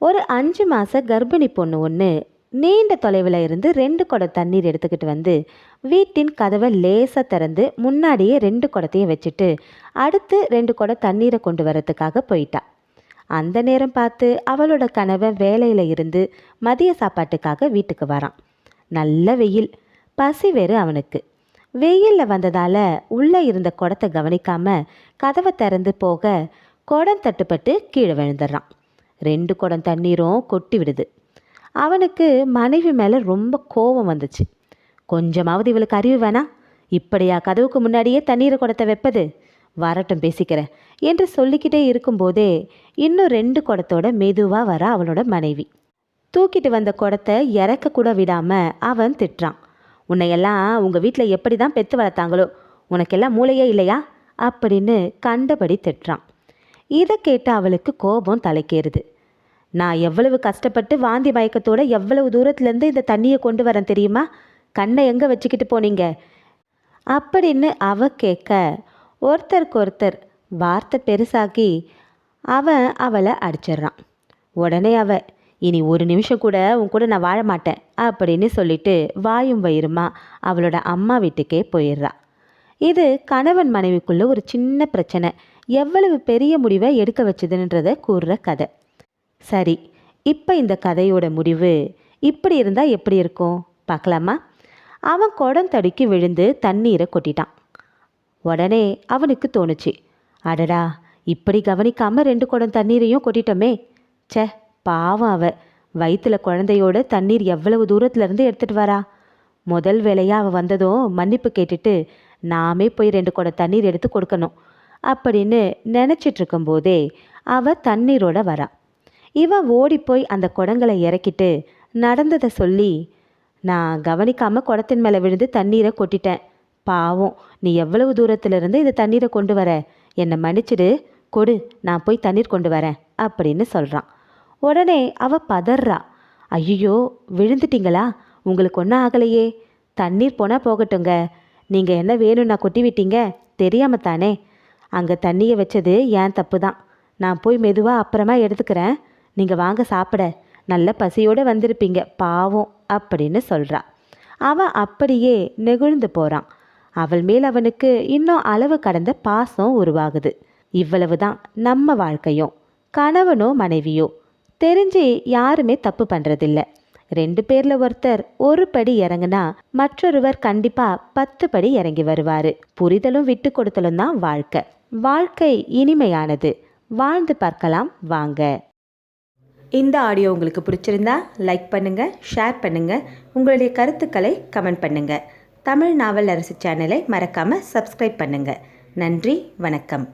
ஒரு அஞ்சு மாத கர்ப்பிணி பொண்ணு ஒன்று நீண்ட தொலைவில் இருந்து ரெண்டு குடம் தண்ணீர் எடுத்துக்கிட்டு வந்து வீட்டின் கதவை லேசாக திறந்து முன்னாடியே ரெண்டு குடத்தையும் வச்சுட்டு அடுத்து ரெண்டு குடம் தண்ணீரை கொண்டு வரத்துக்காக போயிட்டா. அந்த நேரம் பார்த்து அவளோட கணவன் வேலையில் இருந்து மதிய சாப்பாட்டுக்காக வீட்டுக்கு வரான். நல்ல வெயில் பசி வேறு அவனுக்கு. வெயிலில் வந்ததால் உள்ளே இருந்த குடத்தை கவனிக்காம கதவை திறந்து போக குடம் தட்டுப்பட்டு கீழே விழுந்துடுறான். ரெண்டு குடம் தண்ணீரும் கொட்டி விடுது. அவனுக்கு மனைவி மேலே ரொம்ப கோபம் வந்துச்சு. கொஞ்சமாவது இவளுக்கு அறிவு வேணாம் இப்படியா கதவுக்கு முன்னாடியே தண்ணீரை குடத்தை வைப்பது? வரட்டும் பேசிக்கிறேன் என்று சொல்லிக்கிட்டே இருக்கும்போதே இன்னும் ரெண்டு குடத்தோட மெதுவாக வர அவளோட மனைவி. தூக்கிட்டு வந்த குடத்தை இறக்க கூட விடாமல் அவன் திட்டுறான். உன்னையெல்லாம் உங்கள் வீட்டில் எப்படி தான் பெற்று வளர்த்தாங்களோ? உனக்கெல்லாம் மூளையே இல்லையா? அப்படின்னு கண்டபடி திட்டுறான். இதை கேட்டு அவளுக்கு கோபம் தலைக்கேறுது. நான் எவ்வளவு கஷ்டப்பட்டு வாந்தி மயக்கத்தோட எவ்வளவு தூரத்துலேருந்து இந்த தண்ணியை கொண்டு வரேன் தெரியுமா? கண்ணை எங்கே வச்சுக்கிட்டு போனீங்க? அப்படின்னு அவ கேட்க ஒருத்தருக்கு ஒருத்தர் வார்த்தை பெருசாக்கி அவன் அவளை அடிச்சிடுறான். உடனே அவ இனி ஒரு நிமிஷம் கூட உன் கூட நான் வாழ மாட்டேன் அப்படின்னு சொல்லிட்டு வாயும் வயிறுமா அவளோட அம்மா வீட்டுக்கே போயிடுறா. இது கணவன் மனைவிக்குள்ள ஒரு சின்ன பிரச்சனை. எவ்வளவு பெரிய முடிவை எடுக்க வச்சதுன்றதை கூறுற கதை. சரி இப்போ இந்த கதையோட முடிவு இப்படி இருந்தால் எப்படி இருக்கும்? பார்க்கலாமா அவன் குடம் தடுக்கி விழுந்து தண்ணீரை கொட்டிட்டான். உடனே அவனுக்கு தோணுச்சு அடடா இப்படி கவனிக்காமல் ரெண்டு குடம் தண்ணீரையும் கொட்டிட்டோமே. சே பாவம் அவ. வயிற்றுல குழந்தையோட தண்ணீர் எவ்வளவு தூரத்துலேருந்து எடுத்துகிட்டு வரா? முதல் வேலையாக அவள் வந்ததும் மன்னிப்பு கேட்டுட்டு நாமே போய் ரெண்டு குடம் தண்ணீர் எடுத்து கொடுக்கணும். அப்படின்னு நினச்சிட்ருக்கும்போதே அவள் தண்ணீரோட வரா. இவன் ஓடிப்போய் அந்த குடங்களை இறக்கிட்டு நடந்ததை சொல்லி நான் கவனிக்காமல் குடத்தின் மேலே விழுந்து தண்ணீரை கொட்டிட்டேன். பாவம் நீ எவ்வளவு தூரத்திலிருந்து இந்த தண்ணீரை கொண்டு வர? என்னை மன்னிச்சிடு. கொடு நான் போய் தண்ணீர் கொண்டு வரேன் அப்படின்னு சொல்கிறான் உடனே அவ பதறா. ஐயோ விழுந்துட்டீங்களா? உங்களுக்கு ஒன்றும் ஆகலையே. தண்ணீர் போனால் போகட்டுங்க. நீங்கள் என்ன வேணும்னா கொட்டி விட்டீங்க? தெரியாம தானே. அங்கே தண்ணியை வச்சது ஏன் தப்பு தான். நான் போய் மெதுவாக அப்புறமா எடுத்துக்கிறேன். நீங்கள் வாங்க சாப்பிட. நல்ல பசியோடு வந்திருப்பீங்க பாவம் அப்படின்னு சொல்கிறான் அவன் அப்படியே நெகிழ்ந்து போகிறான் அவள் மேல் அவனுக்கு இன்னும் அளவு கடந்த பாசம் உருவாகுது. இவ்வளவு தான் நம்ம வாழ்க்கையும் கணவனோ மனைவியோ. தெரிஞ்சு யாருமே தப்பு பண்ணுறதில்ல ரெண்டு பேரில் ஒருத்தர் ஒரு படி இறங்குனா மற்றொருவர் கண்டிப்பாக பத்து படி இறங்கி வருவார். புரிதலும் விட்டு கொடுத்தலும் தான் வாழ்க்கை. வாழ்க்கை இனிமையானது. வாழ்ந்து பார்க்கலாம் வாங்க. இந்த ஆடியோ உங்களுக்கு பிடிச்சிருந்தா லைக் பண்ணுங்கள் ஷேர் பண்ணுங்கள் உங்களுடைய கருத்துக்களை கமெண்ட் பண்ணுங்கள் தமிழ் நாவல் அரசு சேனலை மறக்காமல் சப்ஸ்கிரைப் பண்ணுங்கள் நன்றி வணக்கம்.